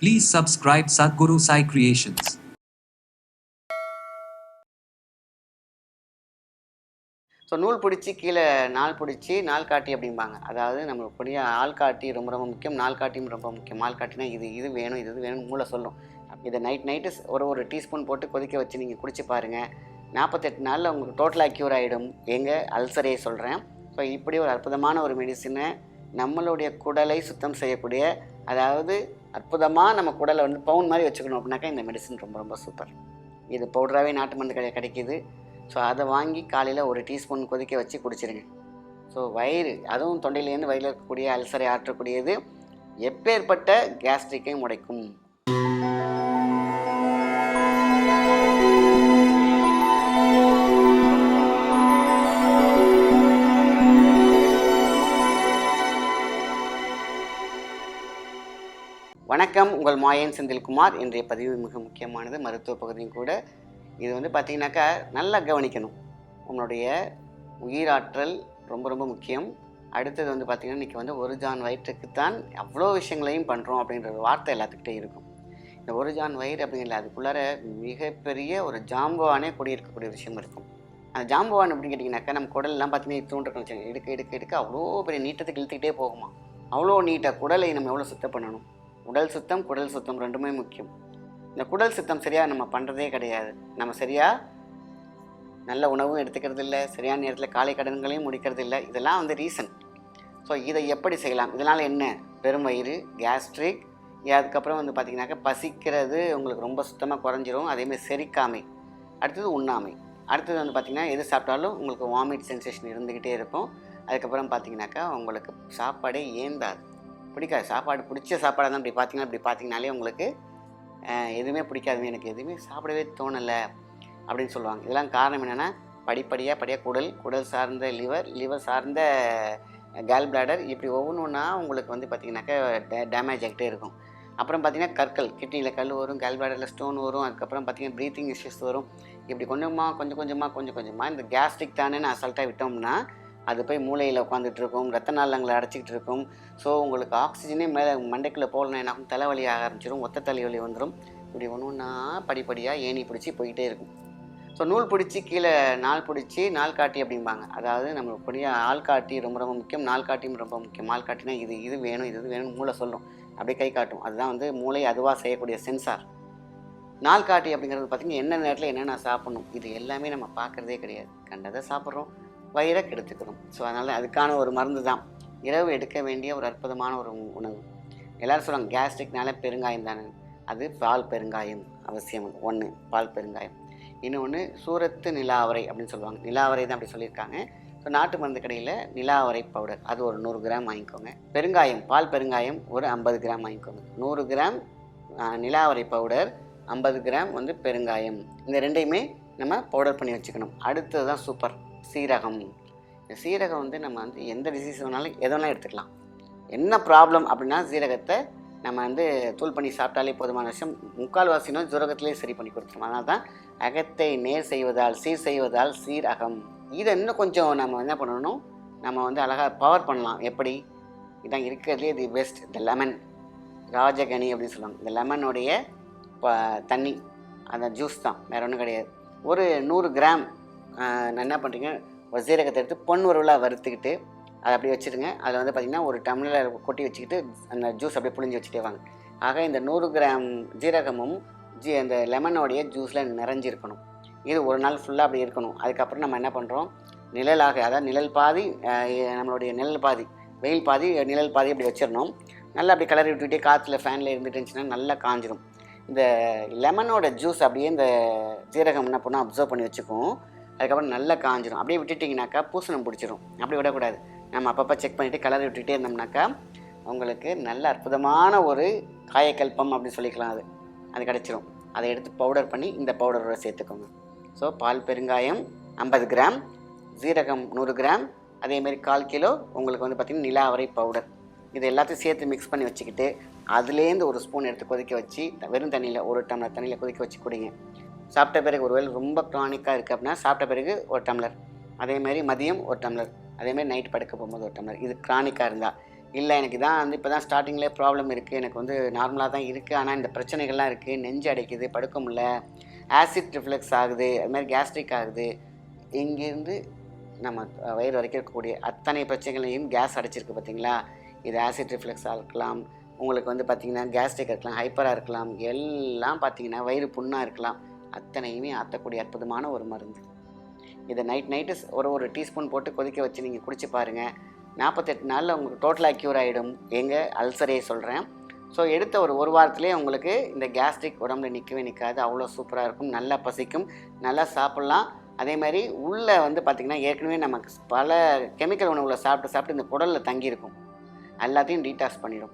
Please subscribe Sadhguru Sai Creations. So நூல் பிடிச்சி கீழே நாள் பிடிச்சி நாள் காட்டி அப்படிம்பாங்க. அதாவது நம்மளுக்கு புரிய ஆள் காட்டி ரொம்ப ரொம்ப முக்கியம் நாள் காட்டியும் ரொம்ப முக்கியம். ஆள் காட்டினா இது இது வேணும் இது இது வேணும் மூளை சொல்லும். இதை நைட் நைட்டு ஒரு ஒரு டீஸ்பூன் போட்டு கொதிக்க வச்சு நீங்கள் குடிச்சு பாருங்கள் நாற்பத்தெட்டு நாளில் உங்களுக்கு டோட்டலாக க்யூர் ஆகிடும் எங்கள் அல்சரையை சொல்கிறேன் ஸோ இப்படி ஒரு அற்புதமான ஒரு மெடிசினை நம்மளுடைய குடலை சுத்தம் செய்யக்கூடிய அதாவது அற்புதமாக நம்ம குடலை வந்து பவுன் மாதிரி வச்சுக்கணும் அப்படின்னாக்கா இந்த மெடிசன் ரொம்ப ரொம்ப சூப்பர் இது பவுடராகவே நாட்டு மருந்து கடையில் கிடைக்கிது. ஸோ அதை வாங்கி காலையில் ஒரு டீஸ்பூன் கொதிக்க வச்சு குடிச்சிருங்க. ஸோ வயிறு அதுவும் தொண்டையிலேருந்து வயிறில் இருக்கக்கூடிய அல்சரை ஆற்றக்கூடியது எப்பேற்பட்ட கேஸ்ட்ரிக்கையும் உடைக்கும். வணக்கம் உங்கள் மாயன் செந்தில்குமார். இன்றைய பதிவு மிக முக்கியமானது. மருத்துவ பகுதியும் கூட. இது வந்து பார்த்தீங்கன்னாக்கா நல்லா கவனிக்கணும். உங்களுடைய உயிராற்றல் ரொம்ப ரொம்ப முக்கியம். அடுத்தது வந்து பார்த்திங்கன்னா இன்றைக்கி வந்து ஒரு ஜான் வயிற்றுக்கு தான் அவ்வளோ விஷயங்களையும் பண்ணுறோம் அப்படின்ற ஒரு வார்த்தை எல்லாத்துக்கிட்டே இருக்கும். இந்த ஒரு ஜான் வயிறு அப்படிங்கிற அதுக்குள்ளார மிகப்பெரிய ஒரு ஜாம்பவானே குடியிருக்கக்கூடிய விஷயம் இருக்கும். அந்த ஜாம்பவான் அப்படின்னு கேட்டிங்கனாக்கா நம்ம குடல்லாம் பார்த்தீங்கன்னா இத்தூண்டு வச்சு எடுக்க எடுக்க எடுக்க அவ்வளோ பெரிய நீட்டத்துக்கு இழுத்துக்கிட்டே போகுமா அவ்வளோ நீட்டாக குடலை நம்ம எவ்வளோ சுத்தம் பண்ணணும்? உடல் சுத்தம் குடல் சுத்தம் ரெண்டுமே முக்கியம். இந்த குடல் சுத்தம் சரியாக நம்ம பண்ணுறதே கிடையாது. நம்ம சரியாக நல்ல உணவும் எடுத்துக்கிறது இல்லை சரியான நேரத்தில் காலை கடன்களையும் முடிக்கிறது இல்லை இதெல்லாம் வந்து ரீசன் ஸோ இதை எப்படி செய்யலாம்? இதனால் என்ன? பெரும் வயிறு கேஸ்ட்ரிக் அதுக்கப்புறம் வந்து பார்த்திங்கனாக்கா பசிக்கிறது உங்களுக்கு ரொம்ப சுத்தமாக குறைஞ்சிரும். அதேமாதிரி செரிக்காமை. அடுத்தது உண்ணாமை. அடுத்தது வந்து பார்த்திங்கன்னா எது சாப்பிட்டாலும் உங்களுக்கு வாமிட் சென்சேஷன் இருந்துக்கிட்டே இருக்கும். அதுக்கப்புறம் பார்த்தீங்கன்னாக்கா உங்களுக்கு சாப்பாடே ஏந்தாது. பிடிக்காது. சாப்பாடு பிடிச்ச சாப்பாடாக தான் இப்படி பார்த்தீங்கன்னா இப்படி பார்த்தீங்கனாலே உங்களுக்கு எதுவுமே பிடிக்காதுங்க. எனக்கு எதுவுமே சாப்பிடவே தோணலை அப்படின்னு சொல்லுவாங்க. இதெல்லாம் காரணம் என்னென்னா படிப்படியாக படியாக குடல் குடல் சார்ந்த லிவர் லிவர் சார்ந்த கேல் பிளாடர் இப்படி ஒவ்வொன்று ஒன்றா உங்களுக்கு வந்து பார்த்திங்கனாக்கா டேமேஜ் ஆகிட்டே இருக்கும். அப்புறம் பார்த்திங்கன்னா கற்கள் கிட்னியில் கல் வரும் கேல் பிளாடரில் ஸ்டோன் வரும் அதுக்கப்புறம் பார்த்திங்கன்னா ப்ரீத்திங் இஷ்யூஸ் வரும். இப்படி கொஞ்சமாக கொஞ்சம் கொஞ்சமாக கொஞ்சம் கொஞ்சமாக இந்த கேஸ்ட்ரிக் தானே அசால்ட்டாக விட்டோம்னா அது போய் மூளையில் உட்காந்துட்டு இருக்கும் ரத்த நாளங்களை அடைச்சிக்கிட்டு இருக்கும் ஸோ உங்களுக்கு ஆக்சிஜனே மேலே மண்டைக்குள்ளே போகலன்னா என்ன தலைவலி ஆக ஆரம்பிச்சிடும் ஒத்த தலைவலி வந்துடும் இப்படி ஒன்று ஒன்றா படிப்படியாக ஏணி பிடிச்சி போயிட்டே இருக்கும். ஸோ நூல் பிடிச்சி கீழே நாள் பிடிச்சி நாள் காட்டி அப்படிம்பாங்க. அதாவது நம்மளுக்கு புரிய ஆள் காட்டி ரொம்ப ரொம்ப முக்கியம் நாள் காட்டியும் ரொம்ப முக்கியம். ஆள் காட்டினா இது இது வேணும் இது இது வேணும் மூளை சொல்லும். அப்படியே கை காட்டும். அதுதான் வந்து மூளை அதுவாக செய்யக்கூடிய சென்சார் நாள் காட்டி அப்படிங்கிறது பார்த்திங்கன்னா என்ன நேரத்தில் என்னென்ன சாப்பிட்ணும்? இது எல்லாமே நம்ம பார்க்குறதே கிடையாது. கண்டதை சாப்பிட்றோம். வயிறை கெடுத்துக்கிறோம் ஸோ அதனால் அதுக்கான ஒரு மருந்து தான். இரவு எடுக்க வேண்டிய ஒரு அற்புதமான ஒரு உணவு. எல்லோரும் சொல்லுவாங்க கேஸ்ட்ரிக்னால பெருங்காயம் தானே. அது பால் பெருங்காயம் அவசியம். ஒன்று பால் பெருங்காயம். இன்னொன்று சூரத்து நிலாவரை அப்படின்னு சொல்லுவாங்க. நிலாவரை தான் அப்படி சொல்லியிருக்காங்க. ஸோ நாட்டு மருந்து கடையில் நிலாவரை பவுடர் அது ஒரு நூறு கிராம் வாங்கிக்கோங்க. பெருங்காயம் பால் பெருங்காயம் ஒரு ஐம்பது கிராம் வாங்கிக்கோங்க. நூறு கிராம் நிலாவரை பவுடர் ஐம்பது கிராம் வந்து பெருங்காயம். இந்த ரெண்டையுமே நம்ம பவுடர் பண்ணி வச்சுக்கணும். அடுத்தது தான் சூப்பர் சீரகம். இந்த சீரகம் வந்து நம்ம வந்து எந்த டிசீஸ் வேணாலும் எது எடுத்துக்கலாம். என்ன ப்ராப்ளம் அப்படின்னா சீரகத்தை நம்ம வந்து தூள் பண்ணி சாப்பிட்டாலே போதுமான விஷயம். முக்கால்வாசி நோய் ஜுரகத்திலே சரி பண்ணி கொடுத்துரும். அதனால தான் அகத்தை நேர் செய்வதால் சீர் செய்வதால் சீரகம். இதை இன்னும் கொஞ்சம் நம்ம என்ன பண்ணணும்? நம்ம வந்து அழகாக பவர் பண்ணலாம். எப்படி? இதான் இருக்கிறதுலே தி பெஸ்ட் இந்த லெமன் ராஜகனி அப்படின்னு சொல்லுவாங்க. இந்த லெமனுடைய ப தண்ணி. அந்த ஜூஸ் தான். வேற ஒன்றும் கிடையாது. ஒரு நூறு கிராம் நான் என்ன பண்ணுறீங்க ஒரு எடுத்து பொன் உருவலாக வறுத்துக்கிட்டு அதை அப்படியே வச்சுருங்க அதில் வந்து பார்த்திங்கன்னா ஒரு டம்ளர் கொட்டி வச்சுக்கிட்டு அந்த ஜூஸ் அப்படியே புழிஞ்சு வச்சுட்டே வாங்க. ஆக இந்த நூறு கிராம் ஜீரகமும் ஜி அந்த லெமனோடைய ஜூஸில் நிறைஞ்சிருக்கணும். இது ஒரு நாள் ஃபுல்லாக அப்படி இருக்கணும். அதுக்கப்புறம் நம்ம என்ன பண்ணுறோம் நிழலாக அதாவது நிழல் பாதி நம்மளுடைய நிழல் பாதி வெயில் பாதி நிழல் பாதி அப்படி வச்சிடணும். நல்லா அப்படி கலர் விட்டுக்கிட்டே காற்றுல ஃபேனில் இருந்துட்டுச்சுன்னா நல்லா காஞ்சிடும் இந்த லெமனோட ஜூஸ் அப்படியே இந்த ஜீரகம் என்ன பண்ணால் அப்சர்வ் பண்ணி வச்சுக்கும் அதுக்கப்புறம் நல்லா காஞ்சிடும் அப்படியே விட்டுட்டிங்கனாக்கா பூசணம் பிடிச்சிரும். அப்படி விடக்கூடாது. நம்ம அப்பப்போ செக் பண்ணிவிட்டு கலர் விட்டுகிட்டே இருந்தோம்னாக்கா உங்களுக்கு நல்ல அற்புதமான ஒரு காயக்கல்பம் அப்படின்னு சொல்லிக்கலாம் அது. அது கிடச்சிரும். அதை எடுத்து பவுடர் பண்ணி இந்த பவுடரோட சேர்த்துக்கோங்க. ஸோ பால் பெருங்காயம் ஐம்பது கிராம் ஜீரகம் நூறு கிராம் அதேமாரி கால் கிலோ உங்களுக்கு வந்து பார்த்திங்கன்னா நிலாவரை பவுடர் இது எல்லாத்தையும் சேர்த்து மிக்ஸ் பண்ணி வச்சுக்கிட்டு அதுலேருந்து ஒரு ஸ்பூன் எடுத்து கொதிக்க வச்சு வெறும் தண்ணியில் ஒரு டம்ளர் தண்ணியில் கொதிக்க வச்சு கொடுங்க. சாப்பிட்ட பிறகு ஒருவேளை ரொம்ப க்ரானிக்காக இருக்குது அப்படின்னா சாப்பிட்ட பிறகு ஒரு டம்ளர் அதேமாரி மதியம் ஒரு டம்ளர் அதேமாரி நைட் படுக்க போகும்போது ஒரு டம்ளர் இது க்ரானிக்காக இருந்தால் இல்லை எனக்கு தான் வந்து இப்போ தான் ஸ்டார்டிங்லேயே ப்ராப்ளம் இருக்குது எனக்கு வந்து நார்மலாக தான் இருக்குது ஆனால் இந்த பிரச்சனைகள்லாம் இருக்குது நெஞ்சு அடைக்குது படுக்க முடியல. ஆசிட் ரிஃப்ளெக்ஸ் ஆகுது. அது மாதிரி கேஸ்ட்ரிக் ஆகுது. இங்கேருந்து நம்ம வயிறு வரைக்கும் இருக்கக்கூடிய அத்தனை பிரச்சனைகளையும் கேஸ் அடைச்சிருக்கு பார்த்தீங்களா இது ஆசிட் ரிஃப்ளெக்ஸாக இருக்கலாம். உங்களுக்கு வந்து பார்த்திங்கன்னா கேஸ்ட்ரிக் இருக்கலாம் ஹைப்பராக இருக்கலாம். எல்லாம் பார்த்தீங்கன்னா வயிறு புண்ணாக இருக்கலாம். அத்தனையுமே ஆற்றக்கூடிய அற்புதமான ஒரு மருந்து. இதை நைட் நைட்டு ஒரு ஒரு டீஸ்பூன் போட்டு கொதிக்க வச்சு நீங்கள் குடிச்சு பாருங்கள் நாற்பத்தெட்டு நாளில் உங்களுக்கு டோட்டலாக க்யூர் ஆகிடும் எங்கள் அல்சரையை சொல்கிறேன் ஸோ எடுத்த ஒரு ஒரு வாரத்திலே உங்களுக்கு இந்த கேஸ்ட்ரிக் உடம்புல நிற்கவே நிற்காது அவ்வளோ சூப்பராக இருக்கும். நல்லா பசிக்கும். நல்லா சாப்பிட்லாம். அதே மாதிரி உள்ளே வந்து பார்த்திங்கன்னா ஏற்கனவே நமக்கு பல கெமிக்கல் உணவுகளை சாப்பிட்டு சாப்பிட்டு இந்த குடலில் தங்கியிருக்கும். எல்லாத்தையும் டீடாக்ஸ் பண்ணிடும்.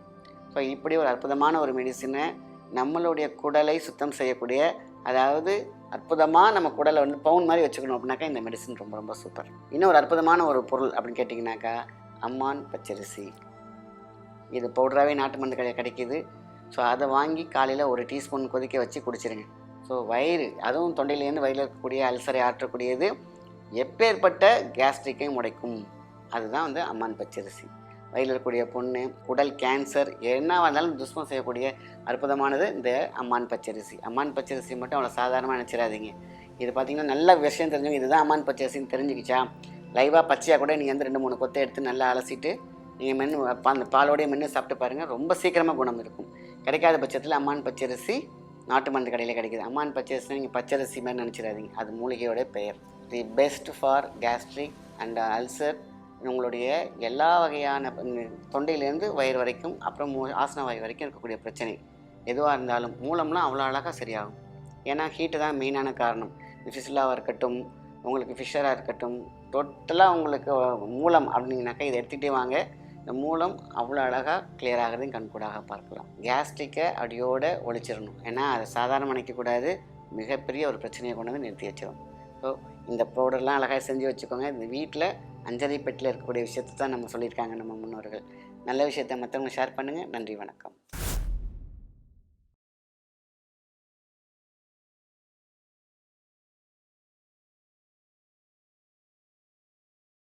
ஸோ இப்படி ஒரு அற்புதமான ஒரு மெடிசினை நம்மளுடைய குடலை சுத்தம் செய்யக்கூடிய அதாவது அற்புதமாக நம்ம குடலை வந்து பவுன் மாதிரி வச்சுக்கணும் அப்படின்னாக்கா இந்த மெடிசன் ரொம்ப ரொம்ப சூப்பர் இன்னும் ஒரு அற்புதமான ஒரு பொருள் அப்படின்னு கேட்டிங்கனாக்கா அம்மான் பச்சரிசி. இது பவுடராகவே நாட்டு மருந்து கடையில் கிடைக்கிது. ஸோ அதை வாங்கி காலையில் ஒரு டீஸ்பூன் கொதிக்க வச்சு குடிச்சிருங்க. ஸோ வயிறு அதுவும் தொண்டையிலேருந்து வயிறில் இருக்கக்கூடிய அல்சரை ஆற்றக்கூடியது எப்பேற்பட்ட கேஸ்ட்ரிக்கையும் உடைக்கும். அதுதான் வந்து அம்மான் பச்சரிசி. வயிறில் இருக்கக்கூடிய பொண்ணு குடல் கேன்சர் என்ன வந்தாலும் துஷ்மம் செய்யக்கூடிய அற்புதமானது இந்த அம்மான் பச்சரிசி. அம்மான் பச்சரிசி மட்டும் அவ்வளோ சாதாரணமாக நினச்சிடாதீங்க. இது பார்த்தீங்கன்னா நல்ல விஷயம் தெரிஞ்சவங்க இதுதான் அம்மான் பச்சரிசின்னு தெரிஞ்சுக்கிச்சா. லைவாக பச்சையாக கூட நீங்கள் வந்து ரெண்டு மூணு கொத்தை எடுத்து நல்லா அலசிட்டு நீங்கள் மென்று அந்த பாலோடைய மென்று சாப்பிட்டு பாருங்கள் ரொம்ப சீக்கிரமாக குணம் இருக்கும். கிடைக்காத பட்சத்தில் அம்மான் பச்சரிசி நாட்டு மருந்து கடையில் கிடைக்குது. அம்மான் பச்சரிசி நீங்கள் பச்சரிசி மாதிரி நினச்சிடாதீங்க. அது மூலிகையோட பெயர். The best for gastric and ulcer உங்களுடைய எல்லா வகையான தொண்டையிலேருந்து வயிறு வரைக்கும் அப்புறம் மூ ஆசன வாயு வரைக்கும் இருக்கக்கூடிய பிரச்சனை. எதுவாக இருந்தாலும் மூலம்லாம் அவ்வளோ அழகாக சரியாகும். ஏன்னா ஹீட்டு தான் மெயினான காரணம். ஃபிஷ்லாவாக இருக்கட்டும் உங்களுக்கு ஃபிஷராக இருக்கட்டும் டோட்டலாக உங்களுக்கு மூலம் அப்படின்னீங்கனாக்கா இதை எடுத்துகிட்டே வாங்க. இந்த மூலம் அவ்வளோ அழகாக கிளியர் ஆகிறதையும் கண்கூடாக பார்க்கலாம். கேஸ்ட்ரிக்கை அடியோடு ஒழிச்சிடணும். ஏன்னா அதை சாதாரண நினைக்கக்கூடாது. மிகப்பெரிய ஒரு பிரச்சனையை கொண்டு வந்து நிறுத்தி வச்சிடும் ஸோ இந்த பவுடர்லாம் அழகாக செஞ்சு வச்சுக்கோங்க. இந்த வீட்டில் அஞ்சலை பெட்டில் இருக்கக்கூடிய விஷயத்தை தான் நம்ம சொல்லியிருக்காங்க நம்ம முன்னோர்கள். நல்ல விஷயத்தை மற்றவங்க ஷேர் பண்ணுங்கள் நன்றி வணக்கம்.